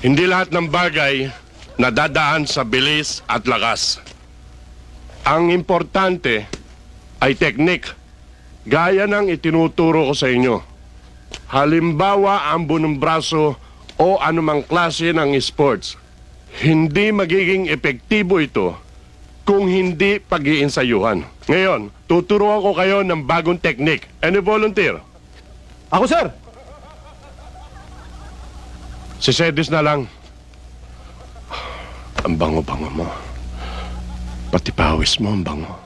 Hindi lahat ng bagay nadadaan sa bilis at lakas. Ang importante ay teknik. Gaya ng itinuturo ko sa inyo. Halimbawa, ang bunong braso o anumang klase ng sports. Hindi magiging epektibo ito kung hindi pag-iinsayuhan. Ngayon, tuturuan ko kayo ng bagong teknik. Any volunteer? Ako, sir! Si Sedis na lang. Ang bango-bango mo. Pati pawis mo ang bango.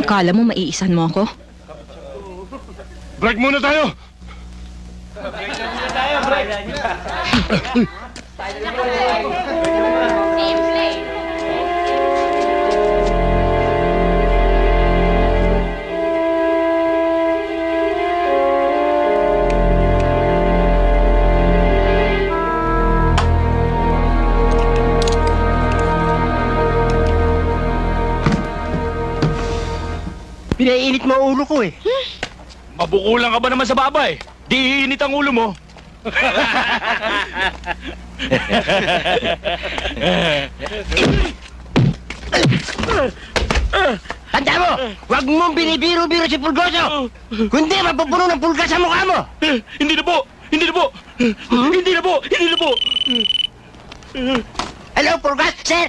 Akala mo maiisan mo ako? Break muna tayo! Pinaiinit mo ang ulo ko eh. Mabukulang ka ba naman sa babay? Di iinit ang ulo mo. Tanda mo, huwag mong binibiro-biro si Pulgoso. Kundi mapupuno ng pulga sa mukha mo. Eh, Hindi na po! Hindi na po! Hindi na po! Hindi na po! Hello, Pulgas, sir.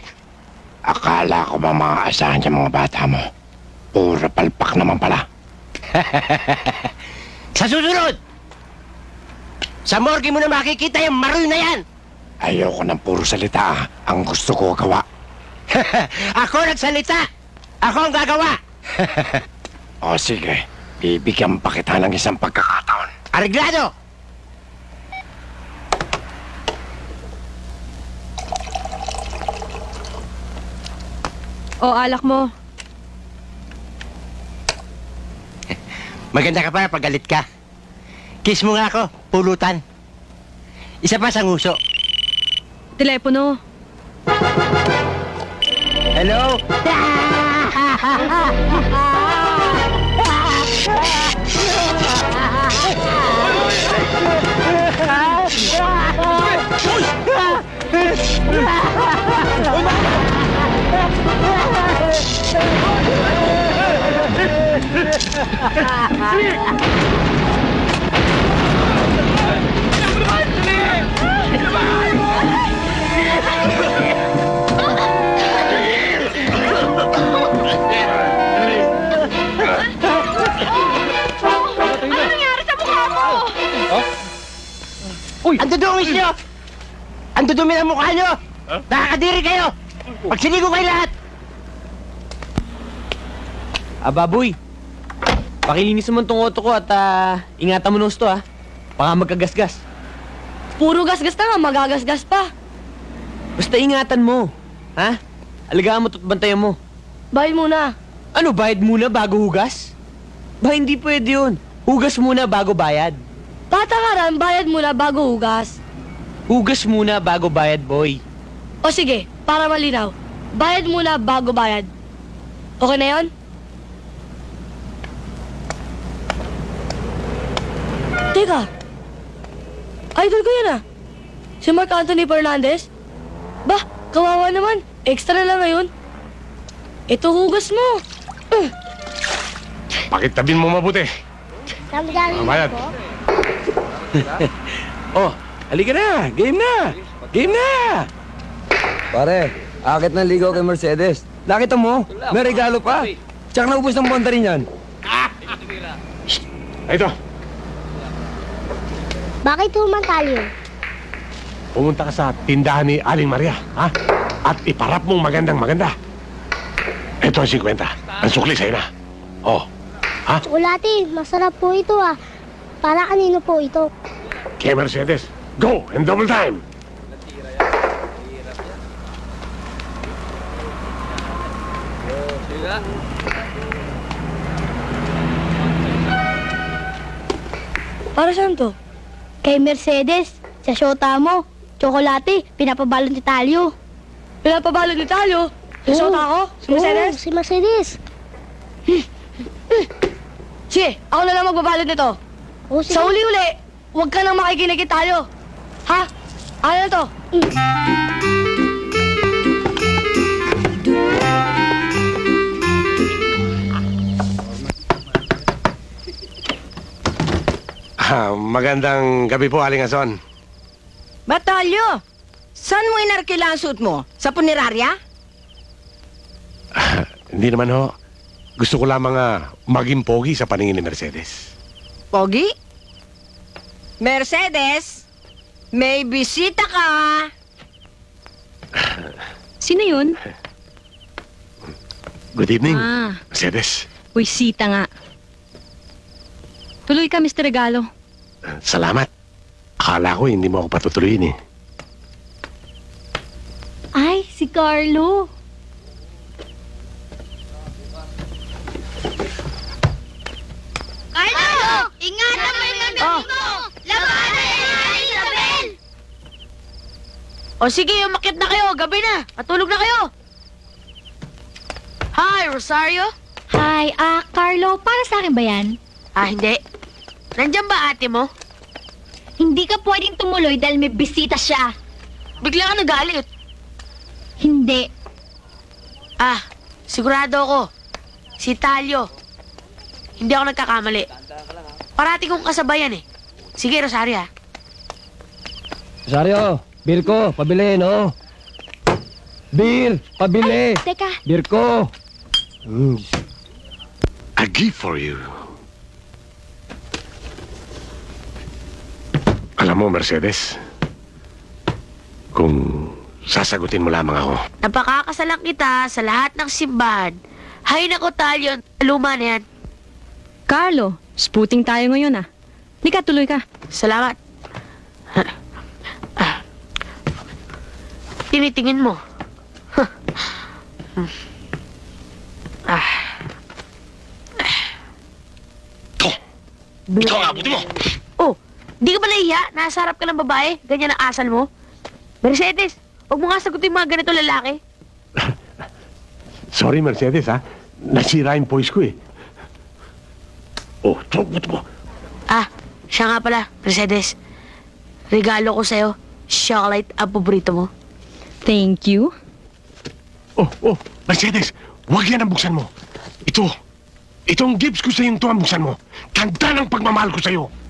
Akala ko ba mga asahan sa mga bata mo? Puro palpak naman pala. Sa susunod, sa morgue mo na makikita yung maroy na yan. Ayoko ng puro salita. ah. Ang gusto ko gawa. Ako nagsalita. Ako ang gagawa. O sige, bibigyan pa kita ng isang pagkakataon. Arreglado. O alak mo. Maganda ka pa pag galit ka. Kiss mo nga ako, pulutan. Isa pa sa nguso. Telepono. Hello? Ang dudungis nyo! Ang dudumi ng mukha nyo! Nakakadiri kayo! Pagsiligo kayo lahat! Ababoy, pakilinis mo tong auto ko at ah, ingatan mo nung sto ah. Baka magkagasgas. Puro gasgas na nga, magagasgas pa. Basta ingatan mo. Ha? Alagaan mo at bantayan mo. Bayad muna. Ano, bayad muna bago hugas? Ba, hindi pwede yun. Hugas muna bago bayad. Patakaran, bayad muna bago hugas. Hugas muna bago bayad, boy. O sige, para malinaw. Bayad muna bago bayad. Okay na yon? Teka. Idol ko yan ah. Si Mark Anthony Fernandez. Bah, kawawa naman. Extra lang ngayon. Ito hugas mo. Uh, Pakitabin mo mabuti. Mamayad. Oh, halika na. Game na. Game na. Pare, akit ng ligaw kay Mercedes. Nakita mo? May regalo pa. Tsaka naubos ng bonda rin yan. Ito, Bakit humantali yun? pumunta ka sa tindahan ni Aling Maria, ha? At iparap mong magandang maganda. Ito ang 50. Ang sukli sa'yo na. Oh, ha? Tsokolate, masarap po ito ah. Para kanino po ito? Kay Mercedes. Go and double time. para saan to? Kay Mercedes, sa syota mo. Tsokolate, pinapabalon ni Talyo. Pinapabalo ni Talyo. Susot ako? Si Mercedes? Oo, si Mercedes. Sige, ako na lang magbabalot nito. Oo, sige. Sa uli-uli, huwag ka nang makikinig kay Talyo. Ha? Ano na to? Ah, magandang gabi po, Aling Ason. Batalyo, saan mo inarkila ang suit mo? Sa punerarya? Hindi naman ho. Gusto ko lamang ah, maging pogi sa paningin ni Mercedes. Pogi? Mercedes, may bisita ka. Sino yun? Good evening, Ah, Mercedes. uy, sita nga. Tuloy ka, Mr. Regalo. Salamat. Akala ko hindi mo ako patutuloyin eh. Ay, si Carlo. Carlo! Ingatan mo yung Oh. mo! Labanan ni Isabel! O sige, umakit na kayo. Gabi na. Matulog na kayo. Hi, Rosario. Hi, ah, Carlo, para sa akin ba yan? Ah, hindi. Nandiyan ba ate mo? Hindi ka pwedeng tumuloy dahil may bisita siya. Bigla ka nagalit. Hindi. Ah, sigurado ako. Si Talyo. Hindi ako nagkakamali. Parati kong kasabayan eh. Sige, Rosario ah. Rosario, beer ko, pabili, no? Beer, pabili. Teka, Beer ko. Mm, A gift for you. Alam mo, Mercedes, kung sasagutin mo lamang ako, Napakakasalang kita sa lahat ng simbahan. Hay nako, Talyo. Luma na yan. Carlo, sputing tayo ngayon ah. Lika, tuloy ka. Salamat. Ah. Tinitingin mo. Ah. Ito! Ito ang abutin mo! Di ka ba nahiya? Nasa harap ka ng babae? Ganyan ang asal mo? Mercedes, huwag mo nga sagutin yung mga ganito lalaki. Sorry, Mercedes, ha? Nasira yung voice ko, eh. Oh, ito mo. Ah, siya nga pala, Mercedes. Regalo ko sa'yo. Chocolate ang paborito mo. Thank you. Oh, oh, Mercedes, huwag yan ang buksan mo. Ito, itong gifts ko sa'yo ito ang buksan mo. Tanda ng pagmamahal ko sa'yo.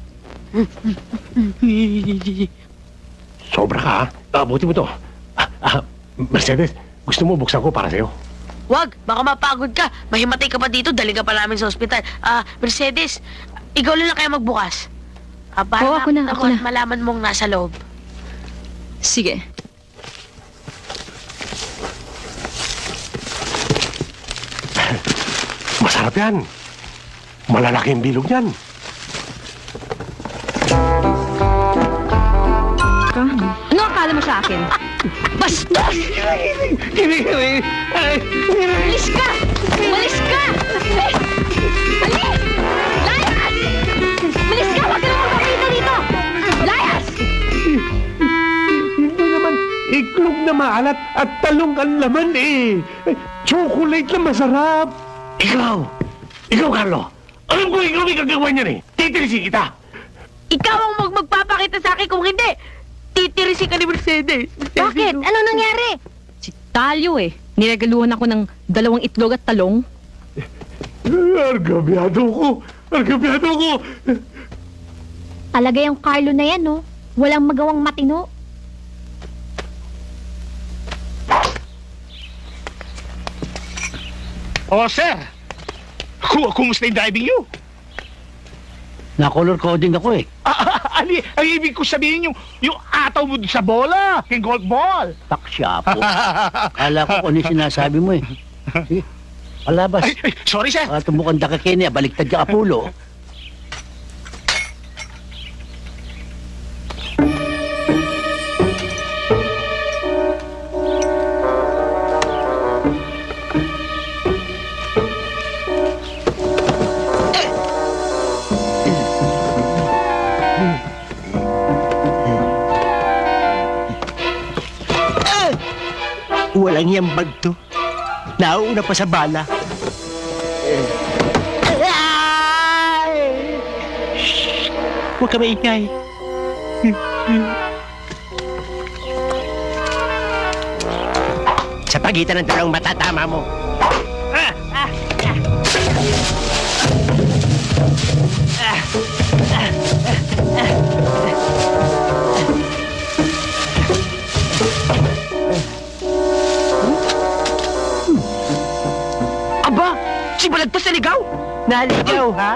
Sobra ka, ha? Abuti mo to. Ah, ah, Mercedes, gusto mo buksan ko para sa'yo? Wag, baka mapagod ka. Mahimatay ka pa dito, dali ka pa namin sa ospital. Ah, Mercedes, ikaw lang kaya magbukas. Ah, para Oo, ako na, ako at na. malaman mong nasa loob. Sige. Masarap yan. Malalaki ang bilog yan. Akala mo sa akin? Basta! Umalis ka! Umalis ka! Eh, Ali! Layas! Umalis ka! Huwag ka na magpakita dito! Layas! Hindi naman iklog na maalat at talong ang laman eh. Chocolate na masarap. Ikaw, ikaw Carlo, alam ko ikaw may gagawa niyan eh. Titirisi kita. Ikaw ang mag magpapakita sa akin kung hindi. Ka ni Mercedes. bakit? Ano nangyari? Si Talyo eh. Niregaluhan ako ng dalawang itlog at talong. Argabyado ko. Argabyado ko. Talaga yung Carlo na yan, no? Walang magawang matino. Oh, sir. Ku kumusta yung diving you? Na-color coding ako eh. Ah, ali, ang ibig ko sabihin yung, yung ataw mo sa bola, king golf ball. Taksyapo. Kala ko kung ano yung sinasabi mo eh. Sige, palabas. Ay, ay, sorry, sir. Ah, tumukang dakakini, baliktad ka apulo. Walang iyang bag to. Nauuna pa sa bala. Ay! Shh! Huwag ka maingay. sa pagitan ng dalawang matatama mo. Aba! Si Balagtas na ligaw! Naligaw, ha?